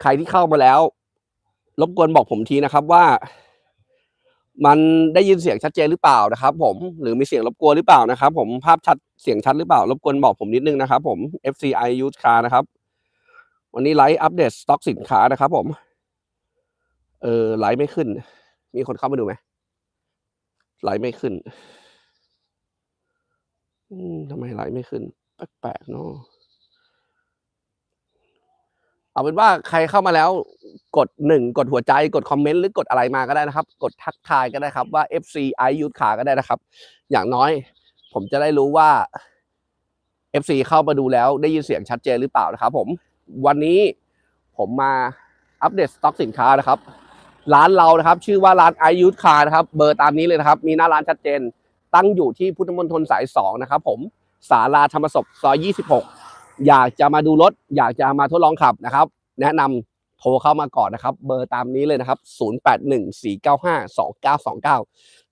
ใครที่เข้ามาแล้ว รบกวนบอกผมทีนะครับว่า มันได้ยินเสียงชัดเจนหรือเปล่านะครับ ผมหรือมีเสียงรบกวนหรือเปล่านะครับ ผมภาพชัดเสียงชัดหรือเปล่ารบกวนบอกผมนิดนึงนะครับ ผม FCI Used Car นะครับ วันนี้ไลฟ์อัปเดตสต็อกสินค้านะครับ ผม เออไลฟ์ไม่ขึ้น มีคนเข้ามาดูไหมไลฟ์ไม่ขึ้นทำไมไลฟ์ไม่ขึ้น แปลกๆเนาะ เอาเป็นว่าใครเข้ามาแล้วกดหนึ่งกดหัวใจกดคอมเมนต์หรือกดอะไรมาก็ได้นะครับ กดทักทายก็ได้ครับว่า FC i u ขาก็ได้นะครับ อย่างน้อย ผมจะได้รู้ว่า FC เข้ามาดูแล้วได้ยินเสียงชัดเจนหรือเปล่านะครับ ผมวันนี้ผมมาอัปเดตสต็อกสินค้านะครับ ร้านเรานะครับ ชื่อว่าร้าน i u คานะครับ เบอร์ตามนี้เลยนะครับ มีหน้าร้านชัดเจน ตั้งอยู่ที่พุทธมณฑลสายสองนะครับผมศาลาธรรมศพซอย26 อยากจะมาดูรถ อยากจะมาทดลองขับนะครับ แนะนำโทรเข้ามาก่อนนะครับ เบอร์ตามนี้เลยนะครับ 0814952929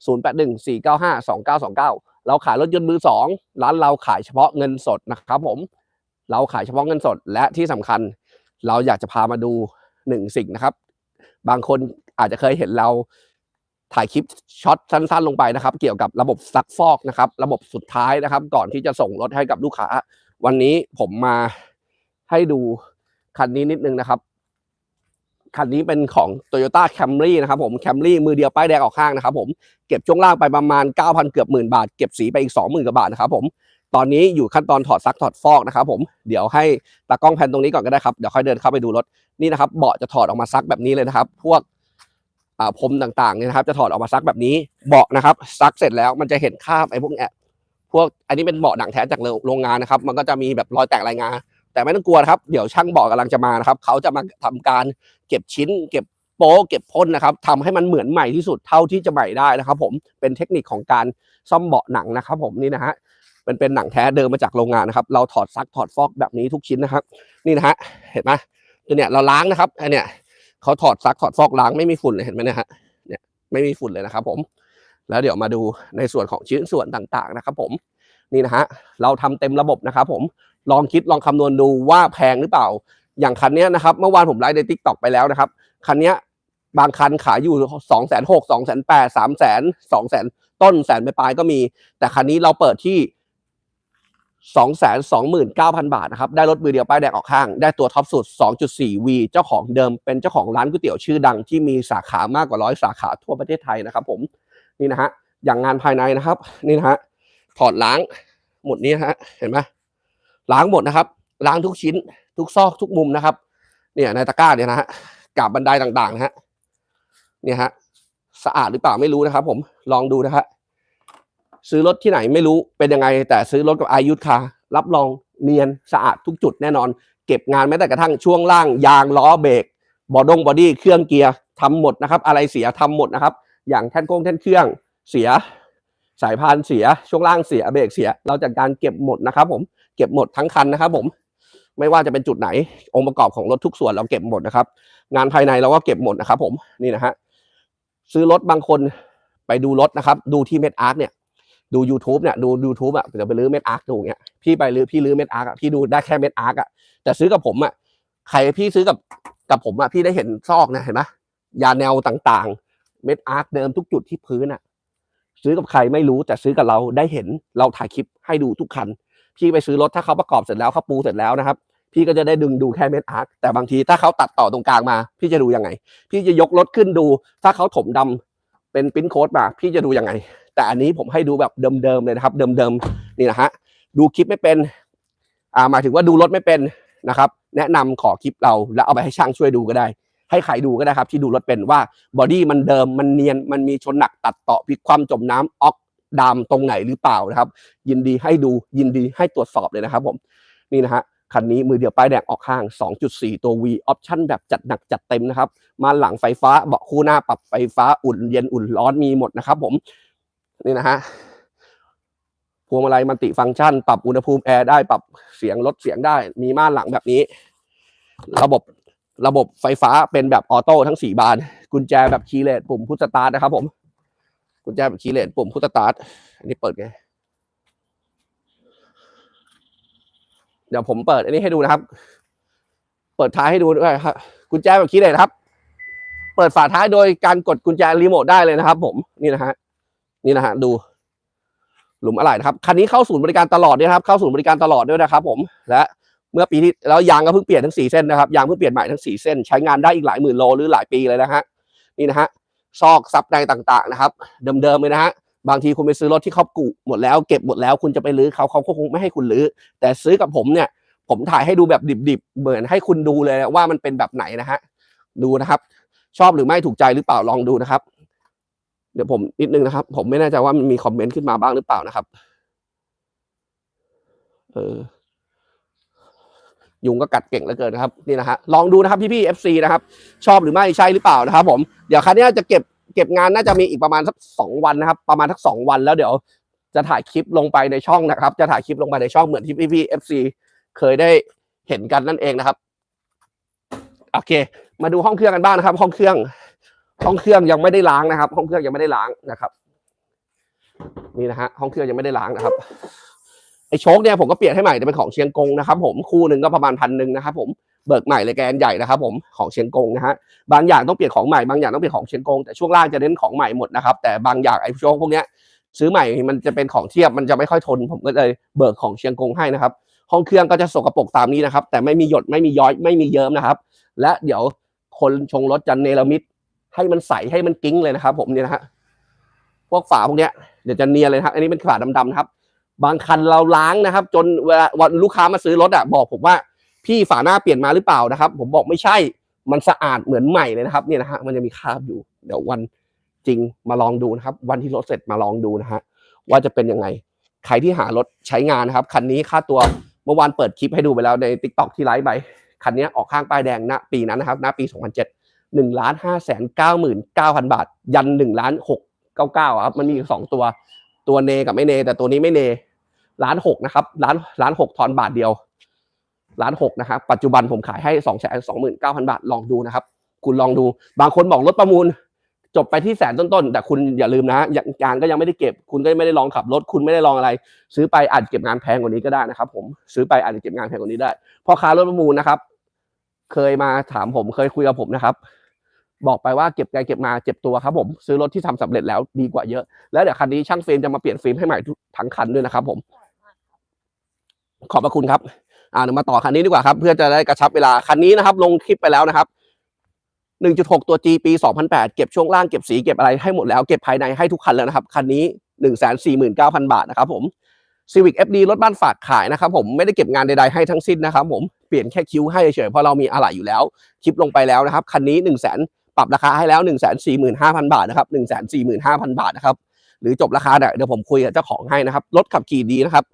0814952929 เราขายรถยนต์มือสองร้านเราขายเฉพาะเงินสดนะครับผมเราขายเฉพาะเงินสดและที่สำคัญ เราอยากจะพามาดูหนึ่งสิ่งนะครับ บางคนอาจจะเคยเห็นเราถ่ายคลิปช็อตสั้นๆ ลงไปนะครับ เกี่ยวกับระบบซักฟอกนะครับ ระบบสุดท้ายนะครับ ก่อนที่จะส่งรถให้กับลูกค้า วันนี้ผมมาให้ดูคันนี้นิดนึงนะครับ คันนี้เป็นของ Toyota Camry นะครับผม Camry มือเดียวป้ายแดงออกข้างนะครับผมเก็บช่วงล่างไปประมาณ 9,000 เกือบหมื่นบาท เก็บสีไปอีก 20,000กว่าบาทนะครับผมตอนนี้อยู่ขั้นตอนถอดซักถอดฟอกนะครับผมเดี๋ยวให้ตากล้องแพนตรงนี้ก่อนก็ได้ครับเดี๋ยวค่อยเดินเข้าไปดูรถนี่นะครับเบาะจะถอดออกมาซักแบบนี้เลยนะครับ พวกพรมต่างๆเนี่ยนะครับ จะถอดออกมาซักแบบนี้เบาะนะครับ ซักเสร็จแล้วมันจะเห็นคราบไอ้พวกเนี้ย พวกอันนี้เป็นเบาะหนังแท้จากโรงงานนะครับ มันก็จะมีแบบรอยแตกรายงานแต่ไม่ต้องกลัวครับเดี๋ยวช่างเบาะกำลังจะมานะครับเขาจะมาทำการเก็บชิ้น เก็บโป๊ะเก็บพ่นนะครับทำให้มันเหมือนใหม่ที่สุดเท่าที่จะใหม่ได้นะครับ ผมเป็นเทคนิคของการซ่อมเบาะหนังนะครับ ผมนี่นะฮะเป็นเป็นหนังแท้เดิมมาจากโรงงานนะครับ เราถอดซักถอดฟอกแบบนี้ทุกชิ้นนะครับ นี่นะฮะเห็นไหมตัวเนี้ยเราล้างนะครับอันเนี้ยเขาถอดซักถอดฟอกล้างไม่มีฝุ่นเลยเห็นไหมนะฮะเนี่ยไม่มีฝุ่นเลยนะครับ ผม แล้วเดี๋ยวมาดูในส่วนของชิ้นส่วนต่างๆนะครับผมนี่นะฮะเราทำเต็มระบบนะครับผมลองคิดลองคำนวณดูว่าแพงหรือเปล่า อย่างคันนี้นะครับเมื่อวานผมไลฟ์ในทิกตอกไปแล้วนะครับคันนี้บางคันขายอยู่สองแสนหกสองแสนแปดสามแสนสองแสนต้นแสนไปลายก็มี แต่คันนี้เราเปิดที่สองแสนสองหมื่นเก้าพันบาทนะครับได้รถมือเดียวป้ายแดงออกข้าง ได้ตัวท็อปสุด 2.4 V เจ้าของเดิมเป็นเจ้าของร้านก๋วยเตี๋ยวชื่อดังที่มีสาขามากกว่าร้อยสาขาทั่วประเทศไทยนะครับผม นี่นะฮะอย่างงานภายในนะครับ นี่นะฮะถอดล้างหมดนี้นะฮะเห็นไหมล้างหมดนะครับ ล้างทุกชิ้น ทุกซอกทุกมุมนะครับ เนี่ยในตะกร้าเนี่ยนะฮะกาบบันไดต่างๆนะฮะเนี่ยฮะสะอาดหรือเปล่าไม่รู้นะครับ ผมลองดูนะฮะซื้อรถที่ไหนไม่รู้เป็นยังไง แต่ซื้อรถกับอายุคารับรองเนียนสะอาดทุกจุดแน่นอน เก็บงานแม้แต่กระทั่งช่วงล่าง ยางล้อเบรกบอดงบอดี้เครื่องเกียร์ทำหมดนะครับ อะไรเสียทำหมดนะครับ อย่างแท่นโค้งแท่นเครื่องเสีย สายพานเสียช่วงล่างเสียเบรกเสีย เราจัดการเก็บหมดนะครับ ผมเก็บหมดทั้งคันนะครับ ผมไม่ว่าจะเป็นจุดไหน องค์ประกอบของรถทุกส่วนเราเก็บหมดนะครับ งานภายในเราก็เก็บหมดนะครับ ผมนี่นะฮะซื้อรถบางคนไปดูรถนะครับ ดูที่เม็ดอาร์คเนี่ยดู YouTube เนี่ยดู YouTube อะเดี๋ยวไปรื้อเม็ดอาร์คดูเงี้ยพี่ไปรื้อพี่รื้อเม็ดอาร์คอะพี่ดูได้แค่เม็ดอาร์คอะแต่ซื้อกับผมอะใครพี่ซื้อกับกับผมอะพี่ได้เห็นซอกนะเห็นไหมยาแนวต่างๆ เม็ดอาร์คเดิมทุกจุดที่พื้นอะซื้อกับใครไม่รู้แต่ซื้อกับเราได้เห็นเราถ่ายคลิปให้ดูทุกคัน พี่ไปซื้อรถถ้าเขาประกอบเสร็จแล้วเขาปูเสร็จแล้วนะครับ พี่ก็จะได้ดึงดูแค่เม็ดอาร์คแต่บางทีถ้าเขาตัดต่อตรงกลางมา พี่จะดูยังไง พี่จะยกรถขึ้นดู ถ้าเขาถมดำเป็นปิ้นโค้ดมา พี่จะดูยังไง แต่อันนี้ผมให้ดูแบบเดิมๆเลยนะครับ เดิมๆนี่นะฮะดูคลิปไม่เป็นอ่าหมายถึงว่าดูรถไม่เป็นนะครับ แนะนำขอคลิปเราแล้วเอาไปให้ช่างช่วยดูก็ได้ ให้ใครดูก็ได้ครับที่ดูรถเป็นว่าบอดี้มันเดิมมันเนียนมันมีชนหนักตัดต่อพลิกคว่ำจมน้ำออกดามตรงไหนหรือเปล่านะครับ ยินดีให้ดูยินดีให้ตรวจสอบเลยนะครับผมนี่นะฮะคันนี้มือเดียวป้ายแดงออกข้าง 2.4 ตัว V ออปชั่นแบบจัดหนักจัดเต็มนะครับ มาหลังไฟฟ้าเบาะคู่หน้าปรับไฟฟ้าอุ่นเย็นอุ่นร้อนมีหมดนะครับผม นี่นะฮะพวงมาลัยมันติฟังก์ชัน ปรับอุณหภูมิแอร์ได้ปรับเสียงลดเสียงได้ มีม่านหลังแบบนี้ ระบบ ระบบไฟฟ้าเป็นแบบออโต้ทั้งสี่บาน กุญแจแบบคีย์เลสปุ่มพุทสตาร์ทนะครับผม กุญแจแบบคีย์เลสปุ่มพุทสตาร์ทอันนี้เปิดไง เดี๋ยวผมเปิดอันนี้ให้ดูนะครับ เปิดท้ายให้ดูด้วยครับ กุญแจแบบคีย์เลสครับ เปิดฝาท้ายโดยการกดกุญแจรีโมทได้เลยนะครับ ผม นี่นะฮะ นี่นะฮะ ดู หลุมอะไรนะครับ คันนี้เข้าศูนย์บริการตลอดด้วยนะครับ เข้าศูนย์บริการตลอดด้วยนะครับ ผม และ เมื่อปีที่แล้วยางก็เพิ่งเปลี่ยนทั้งสี่เส้นนะครับยางเพิ่งเปลี่ยนใหม่ทั้งสี่เส้น ใช้งานได้อีกหลายหมื่นโลหรือหลายปีเลยนะฮะนี่นะฮะซอกซับในต่างๆนะครับ เดิมๆเลยนะฮะบางทีคุณไปซื้อรถที่เขากุหมดแล้วเก็บหมดแล้วคุณจะไปรื้อเขาเขาก็คงไม่ให้คุณรื้อ แต่ซื้อกับผมเนี่ย ผมถ่ายให้ดูแบบดิบๆเหมือนให้คุณดูเลยว่ามันเป็นแบบไหนนะฮะดูนะครับ ชอบหรือไม่ถูกใจหรือเปล่าลองดูนะครับ เดี๋ยวผมนิดนึงนะครับ ผมไม่แน่ใจว่ามันมีคอมเมนต์ขึ้นมาบ้างหรือเปล่านะครับ เออ ยุงก็กัดเก่งเหลือเกินนะครับนี่นะฮะลองดูนะครับพี่พี่เอฟซีนะครับ ชอบหรือไม่ใช่หรือเปล่านะครับ ผมเดี๋ยวครั้นี้จะเก็บเก็บงานน่าจะมีอีกประมาณสักสองวันนะครับ ประมาณสักสองวันแล้วเดี๋ยวจะถ่ายคลิปลงไปในช่องนะครับ จะถ่ายคลิปลงไปในช่องเหมือนที่พี่พี่เอฟซีเคยได้เห็นกันนั่นเองนะครับโอเค มาดูห้องเครื่องกันบ้างนะครับ ห้องเครื่อง ห้องเครื่องยังไม่ได้ล้างนะครับ ห้องเครื่องยังไม่ได้ล้างนะครับ นี่นะฮะห้องเครื่องยังไม่ได้ล้างนะครับ ไอโชคเนี่ยผมก็เปลี่ยนให้ใหม่แต่เป็นของเชียงกงนะครับผมคู่หนึ่งก็ประมาณพันหนึ่งนะครับผมเบิกใหม่เลยแกนใหญ่นะครับผมของเชียงกงนะฮะบางอย่างต้องเปลี่ยนของใหม่บางอย่างต้องเปลี่ยนของเชียงกงแต่ช่วงล่างจะเน้นของใหม่หมดนะครับแต่บางอย่างไอโชคพวกเนี้ยซื้อใหม่มันจะเป็นของเทียบมันจะไม่ค่อยทน ผมก็เลยเบิกของเชียงกงให้นะครับห้องเครื่องก็จะสกปรกตามนี้นะครับ แต่ไม่มีหยดไม่มีย้อยไม่มีเยิ้มนะครับ และเดี๋ยวคนชงรถจะเนรมิตให้มันใสให้มันกิ้งเลยนะครับ ผมเนี่ยนะฮะพวกฝาพวกเนี้ยเดี๋ยวจะเนียนเลยครับ อันนี้เป็นฝาดำๆนะครับ บางคันเราล้างนะครับ จนเวลาวันลูกค้ามาซื้อรถอะบอกผมว่าพี่ฝาหน้าเปลี่ยนมาหรือเปล่านะครับ ผมบอกไม่ใช่มันสะอาดเหมือนใหม่เลยนะครับเนี่ยนะฮะมันจะมีคราบอยู่ เดี๋ยววันจริงมาลองดูนะครับ วันที่รถเสร็จมาลองดูนะฮะว่าจะเป็นยังไงใครที่หารถใช้งานนะครับคันนี้ค่าตัวเมื่อวานเปิดคลิปให้ดูไปแล้วใน t ิ k t o k ที่ไลฟ์ไปคันนี้ออกข้างป้ายแดงณปีนั้นนะครับณปี 2007หนึ่งล้านห้าแสนเก้าหมื่นเก้าพันบาท ยันหนึ่งล้านหกเก้าเก้าครับมันมีอยู่สองตัว ตัวเนกับไม่เน แต่ตัวนี้ไม่เน ล้านหกนะครับล้านล้านหกทอนบาทเดียวล้านหกนะครับปัจจุบันผมขายให้สองแสนสองหมื่นเก้าพันบาทลองดูนะครับ คุณลองดู บางคนบอกรถประมูล จบไปที่แสนต้นๆแต่คุณอย่าลืมนะยางยางก็ยังไม่ได้เก็บ คุณก็ไม่ได้ลองขับรถ คุณไม่ได้ลองอะไร ซื้อไปอาจเก็บงานแพงกว่านี้ก็ได้นะครับ ผมซื้อไปอาจจะเก็บงานแพงกว่านี้ได้พอค้ารถประมูลนะครับ เคยมาถามผมเคยคุยกับผมนะครับ บอกไปว่าเก็บไงเก็บมาเจ็บตัวครับ ผมซื้อรถที่ทำสำเร็จแล้วดีกว่าเยอะแล้วเดี๋ยวคันนี้ช่างเฟิล์มจะมาเปลี่ยนเฟิล์มให้ใหม่ทั้งคันด้วยนะครับ ผม ขอบพระคุณครับ อ่ามาต่อคันนี้ดีกว่าครับ เพื่อจะได้กระชับเวลาคันนี้นะครับ ลงคลิปไปแล้วนะครับ 1.6 ตัว G ปี 2008 เก็บช่วงล่างเก็บสีเก็บอะไรให้หมดแล้วเก็บภายในให้ทุกคันแล้วนะครับ คันนี้ 149,000 บาทนะครับผม Civic FD รถบ้านฝากขายนะครับผมไม่ได้เก็บงานใดๆให้ทั้งสิ้นนะครับผมเปลี่ยนแค่คิ้วให้เฉยๆเพราะเรามีอะไหล่อยู่แล้ว คลิปลงไปแล้วนะครับ คันนี้ 1 0 0 0 0แปรับราคาให้แล้ว 1 4 5 0 0 0 บาทนะครับ1 4 5 0 0 0 บาทนะครับหรือจบราคาเนี่ยเดี๋ยวผมคุยกับเจ้าของให้นะครับรถขับขี่ดีนะครับ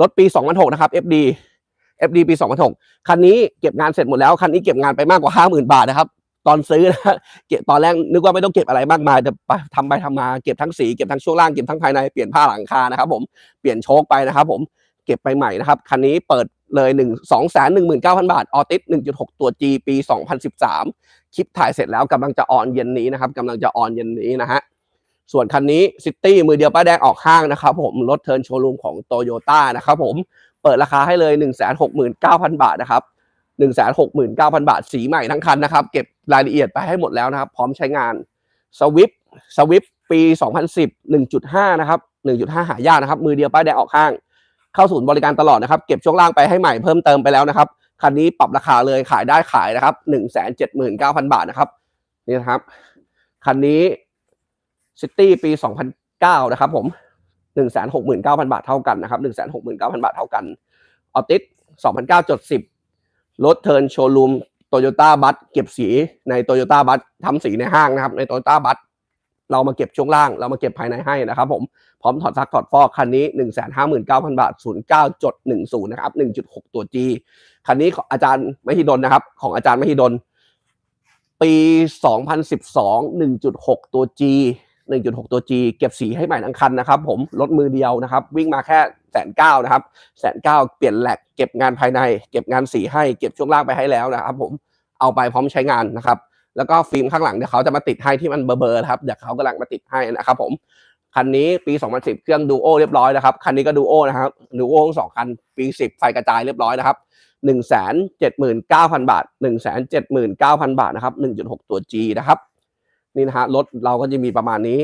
รถปี 2006 นะครับ FD FD ปี 2006 คันนี้เก็บงานเสร็จหมดแล้ว คันนี้เก็บงานไปมากกว่า 50,000 บาทนะครับ ตอนซื้อนะเก็บตอนแรกนึกว่าไม่ต้องเก็บอะไรมากมาย แต่ทำไปทำมา เก็บทั้งสี เก็บทั้งช่วงล่าง เก็บทั้งภายใน เปลี่ยนผ้าหลังคานะครับผม เปลี่ยนโชคไปนะครับผม เก็บไปใหม่นะครับ คันนี้เปิดเลย1 2 1 9 0 0 0บาท ออติส1.6 ตัว G ปี 2013 คลิปถ่ายเสร็จแล้วกำลังจะออนเย็นนี้นะครับกำลังจะออนเย็นนี้นะฮะ ส่วนคันนี้ซิตี้มือเดียวป้ายแดงออกห้างนะครับผมรถเทิร์นโชว์รูมของโตโยต้านะครับผมเปิดราคาให้เลย 1 6 9 0 0 0 บาทนะครับ1 6 9 0 0 0 บาท สีใหม่ทั้งคันนะครับ เก็บรายละเอียดไปให้หมดแล้วนะครับ พร้อมใช้งานสวิฟสวิฟปี 2010 1.5 นะครับ 1.5 หายากนะครับ มือเดียวป้ายแดงออกห้าง เข้าศูนย์บริการตลอดนะครับ เก็บช่วงล่างไปให้ใหม่เพิ่มเติมไปแล้วนะครับ คันนี้ปรับราคาเลยขายได้ขายนะครับ 179,000 บาทนะครับ นี่นะครับ คันนี้ ซิตี้ปี 2009 นะครับผม169,000 บาทเท่ากันนะครับ169,000 บาทเท่ากันออติส2009จด10รถเทิร์นโชว์รูมโตโยต้าบัสเก็บสีในโตโยต้าบัสทำสีในห้างนะครับ ในโตโยต้าบัสเรามาเก็บช่วงล่าง เรามาเก็บภายในให้นะครับผม พร้อมถอดซักถอดฟอกคันนี้ 159,000 บาท 09.10 นะครับ 1.6 ตัว G คันนี้ของอาจารย์มหิดลนะครับ ของอาจารย์มหิดล ปี 2012 1.6 ตัว G 1.6 ตัว G เก็บสีให้ใหม่ทั้งคันนะครับ ผมรถมือเดียวนะครับ วิ่งมาแค่แสนเก้านะครับแสนเก้าเปลี่ยนแหลกเก็บงานภายใน เก็บงานสีให้เก็บช่วงล่างไปให้แล้วนะครับ ผมเอาไปพร้อมใช้งานนะครับ แล้วก็ฟิล์มข้างหลังเดี๋ยวเขาจะมาติดให้ที่มันเบอร์ๆครับเดี๋ยวเขากำลังมาติดให้นะครับ ผมคันนี้ปี 2010 เครื่องดูโอเรียบร้อยนะครับ คันนี้ก็ดูโอนะครับดูโอทั้งสองคันปี 10 ไฟกระจายเรียบร้อยนะครับ 179,000 บาท 179,000 บาทนะครับ 1.6 ตัว G นะครับ นี่นะฮะรถเราก็จะมีประมาณนี้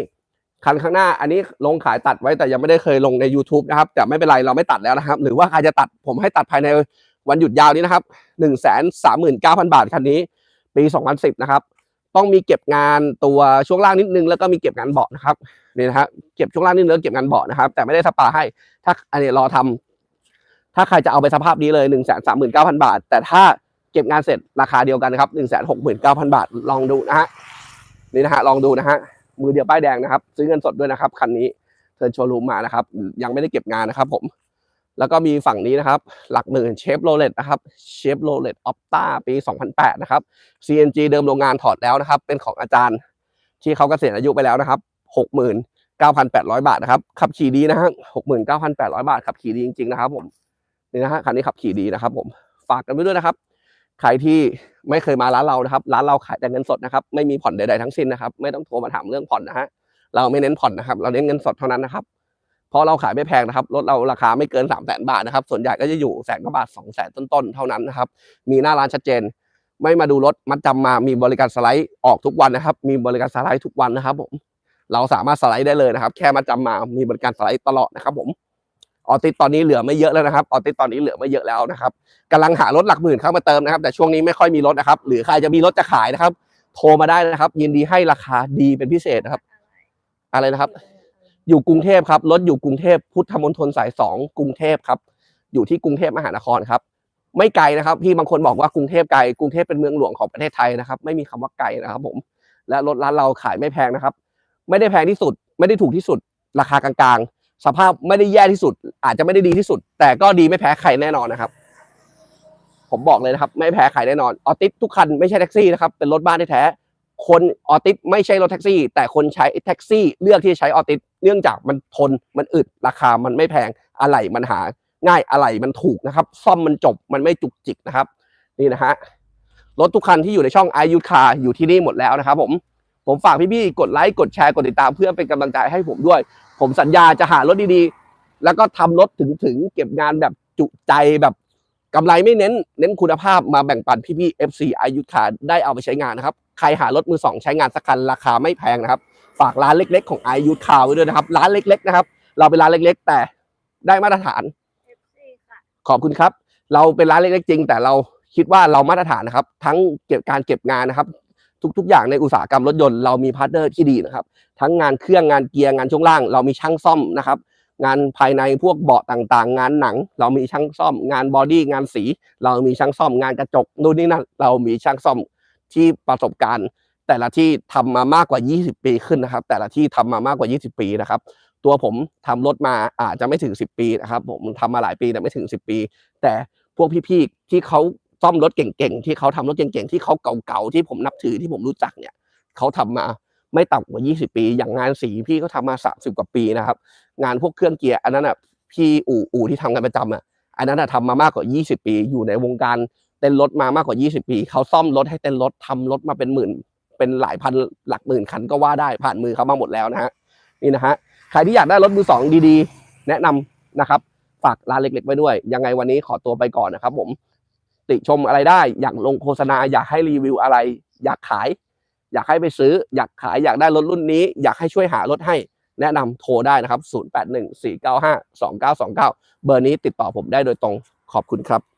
คันข้างหน้าอันนี้ลงขายตัดไว้แต่ยังไม่ได้เคยลงใน YouTube นะครับ แต่ไม่เป็นไรเราไม่ตัดแล้วนะครับ หรือว่าใครจะตัดผมให้ตัดภายในวันหยุดยาวนี้นะครับ139,000บาทคันนี้ ปี 2010 นะครับ ต้องมีเก็บงานตัวช่วงล่างนิดนึง แล้วก็มีเก็บงานเบาะนะครับนี่นะฮะเก็บช่วงล่างนิดนึงแล้วเก็บงานเบาะนะครับ แต่ไม่ได้สปาให้ถ้าอันนี้รอทำถ้าใครจะเอาไปสภาพนี้เลย1 3 9 0 0 0บาท แต่ถ้าเก็บงานเสร็จราคาเดียวกันนะครับ1 6 9 0 0 0บาทลองดูนะฮะ นี่นะฮะลองดูนะฮะมือเดียวป้ายแดงนะครับ ซื้อเงินสดด้วยนะครับคันนี้เทิร์นโชว์รูมมานะครับ ยังไม่ได้เก็บงานนะครับ ผม แล้วก็มีฝั่งนี้นะครับ หลักหมื่นเชฟโรเลตนะครับเชฟโรเลตออปต้าปี 2008 นะครับ CNG เดิมโรงงานถอดแล้วนะครับ เป็นของอาจารย์ ที่เขาเกษียณอายุไปแล้วนะครับ 69,800 บาทนะครับขับขี่ดีนะฮะ69,800 บาทขับขี่ดีจริงๆนะครับ ผมนี่นะฮะคันนี้ขับขี่ดีนะครับ ผมฝากกันไว้ด้วยนะครับ ใครที่ไม่เคยมาร้านเรานะครับ ร้านเราขายแต่เงินสดนะครับ ไม่มีผ่อนใดๆทั้งสิ้นนะครับ ไม่ต้องโทรมาถามเรื่องผ่อนนะฮะ เราไม่เน้นผ่อนนะครับ เราเน้นเงินสดเท่านั้นนะครับ เพราะเราขายไม่แพงนะครับ รถเราราคาไม่เกิน3 0 0 0 0 0 บาทนะครับ ส่วนใหญ่ก็จะอยู่แสนกว่าบาท2 0 0 0 0 0ต้นๆ เท่านั้นนะครับ มีหน้าร้านชัดเจน ไม่มาดูรถมัดจำมา มีบริการสไลด์ออกทุกวันนะครับ มีบริการสไลด์ทุกวันนะครับผม เราสามารถสไลด์ได้เลยนะครับ แค่มาจำมา มีบริการสไลด์ตลอดนะครับผม ออติสตอนนี้เหลือไม่เยอะแล้วนะครับออติสตอนนี้เหลือไม่เยอะแล้วนะครับกำลังหารถหลักหมื่นเข้ามาเติมนะครับ แต่ช่วงนี้ไม่ค่อยมีรถนะครับ หรือใครจะมีรถจะขายนะครับ โทรมาได้นะครับ ยินดีให้ราคาดีเป็นพิเศษนะครับ อะไรนะครับ อยู่กรุงเทพครับรถอยู่กรุงเทพพุทธมณฑลสายสองกรุงเทพครับ อยู่ที่กรุงเทพมหานครครับ ไม่ไกลนะครับ พี่บางคนบอกว่ากรุงเทพไกลกรุงเทพเป็นเมืองหลวงของประเทศไทยนะครับ ไม่มีคำว่าไกลนะครับ ผม และรถร้านเราขายไม่แพงนะครับ ไม่ได้แพงที่สุด ไม่ได้ถูกที่สุด ราคากลางๆ สภาพไม่ได้แย่ที่สุด อาจจะไม่ได้ดีที่สุด แต่ก็ดีไม่แพ้ใครแน่นอนนะครับ ผมบอกเลยนะครับ ไม่แพ้ใครแน่นอนออติสทุกคันไม่ใช่แท็กซี่นะครับ เป็นรถบ้านแท้คนออติสไม่ใช่รถแท็กซี่ แต่คนใช้แท็กซี่ เลือกที่จะใช้ออติสเนื่องจากมันทนมันอึดราคามันไม่แพงอะไหล่มันหา ง่ายอะไหล่มันถูกนะครับ ซ่อมมันจบมันไม่จุกจิกนะครับ นี่นะฮะรถทุกคันที่อยู่ในช่องไอยูคาอยู่ที่นี่หมดแล้วนะครับผมผมฝากพี่ๆกดไลค์กดแชร์กดติดตามเพื่อเป็นกำลังใจให้ผมด้วย ผมสัญญาจะหารถดีๆ แล้วก็ทำรถถึงๆ เก็บงานแบบจุใจแบบกำไรไม่เน้น เน้นคุณภาพมาแบ่งปันพี่ๆ FC อายุขาได้เอาไปใช้งานนะครับ ใครหารถมือสองใช้งานสักคันราคาไม่แพงนะครับ ฝากร้านเล็กๆ ของอายุคาไว้ด้วยนะครับ ร้านเล็กๆนะครับ เราเป็นร้านเล็กๆ แต่ได้มาตรฐาน FC ค่ะ ขอบคุณครับ เราเป็นร้านเล็กๆจริง แต่เราคิดว่าเรามาตรฐานนะครับ ทั้งเก็บการเก็บงานนะครับ ทุก ๆ อย่างในอุตสาหกรรมรถยนต์เรามีพาร์ทเนอร์ที่ดีนะครับ ทั้งงานเครื่องงานเกียร์งานช่วงล่าง เรามีช่างซ่อมนะครับงานภายในพวกเบาะต่างๆ งานหนัง เรามีช่างซ่อม งานบอดี้งานสี เรามีช่างซ่อมงานกระจกนู่นนี่นั่นเรามีช่างซ่อมที่ประสบการณ์ แต่ละที่ทำมามากกว่า 20 ปีขึ้นนะครับ แต่ละที่ทำมามากกว่า 20 ปีนะครับ ตัวผมทำรถมาอาจจะไม่ถึง 10 ปีนะครับ ผมทำมาหลายปีแต่ไม่ถึง 10 ปี แต่พวกพี่ๆที่เขา ซ่อมรถเก่งๆ ที่เขาทำรถเก่งๆ ที่เขาเก่าๆ ที่ผมนับถือที่ผมรู้จักเนี่ยเขาทำมาไม่ต่ำกว่า 20 ปี อย่างงานสีพี่เขาทำมา 30 กว่าปีนะครับ งานพวกเครื่องเกียร์อันนั้นอะพี่อู่อู่ที่ทำกันประจำอะอันนั้นอะทำมามากกว่า 20 ปี อยู่ในวงการเต้นรถมามากกว่า 20 ปีเขาซ่อมรถให้เต้นรถทำรถมาเป็นหมื่น เป็นหลายพันหลักหมื่นคันก็ว่าได้ผ่านมือเขามาหมดแล้วนะฮะนี่นะฮะใครที่อยากได้รถมือสองดีๆ แนะนำนะครับ ฝากร้านเล็ก ๆ ไว้ด้วย ยังไงวันนี้ขอตัวไปก่อนนะครับผม ติชมอะไรได้ อยากลงโฆษณา อยากให้รีวิวอะไร อยากขาย อยากให้ไปซื้อ อยากขายอยากได้รถรุ่นนี้ อยากให้ช่วยหารถให้ แนะนำโทรได้นะครับ 0814952929 เบอร์นี้ติดต่อผมได้โดยตรงขอบคุณครับ